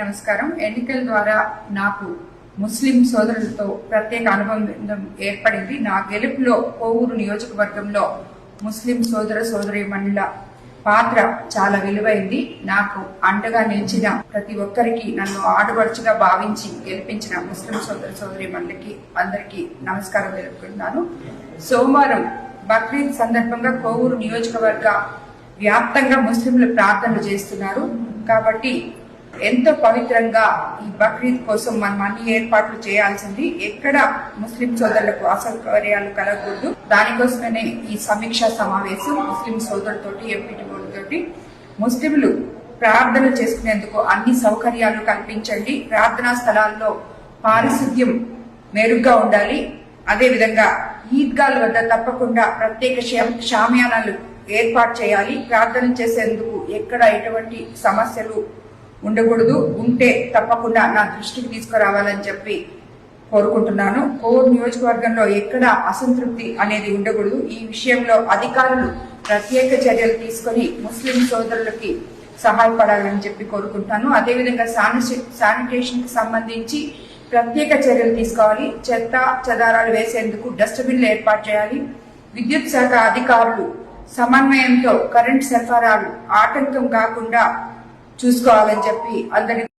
నమస్కారం. ఎన్నికల ద్వారా నాకు ముస్లిం సోదరులతో ప్రత్యేక అనుబంధం ఏర్పడింది. నా గెలుపులో కోవూరు నియోజకవర్గంలో ముస్లిం సోదర సోదరి పాత్ర చాలా విలువైంది. నాకు అండగా నిలిచిన ప్రతి ఒక్కరికి నన్ను ఆడపడుచుగా భావించి గెలిపించిన ముస్లిం సోదర సోదరి మండలికి అందరికీ నమస్కారం తెలుపుకుంటున్నాను. సోమవారం బక్రీద్ సందర్భంగా కోవూరు నియోజకవర్గ వ్యాప్తంగా ముస్లింలు ప్రార్థనలు చేస్తున్నారు. కాబట్టి ఎంతో పవిత్రంగా ఈ బక్రీద్ కోసం మనం అన్ని ఏర్పాట్లు చేయాల్సింది ఎక్కడ ముస్లిం సోదరులకు అసౌకర్యాలు కలగకూడదు. దానికోసమే ఈ సమీక్షా సమావేశం ముస్లిం సోదరులతోటి ఎంపీటీ తోటి ముస్లింలు ప్రార్థన చేసుకునేందుకు అన్ని సౌకర్యాలు కల్పించండి. ప్రార్థనా స్థలాల్లో పారిశుద్ధ్యం మెరుగ్గా ఉండాలి. అదేవిధంగా ఈద్గాల వద్ద తప్పకుండా ప్రత్యేక షా- ఏర్పాటు చేయాలి. ప్రార్థన చేసేందుకు ఎక్కడ ఎటువంటి సమస్యలు ఉండకూడదు. ఉంటే తప్పకుండా నా దృష్టికి తీసుకురావాలని చెప్పి కోరుకుంటున్నాను. కోర్ నియోజకవర్గంలో ఎక్కడ అసంతృప్తి అనేది ఉండకూడదు. ఈ విషయంలో అధికారులు ప్రత్యేక చర్యలు తీసుకొని ముస్లిం సోదరులకి సహాయపడాలని చెప్పి కోరుకుంటాను అదేవిధంగా శానిటేషన్కి సంబంధించి ప్రత్యేక చర్యలు తీసుకోవాలి. చెత్త చెదారాలు వేసేందుకు డస్ట్బిన్లు ఏర్పాటు చేయాలి. విద్యుత్ శాఖ అధికారులు సమన్వయంతో కరెంట్ సరఫరాలు ఆటంకం కాకుండా చూసుకోవాలని చెప్పి అందరి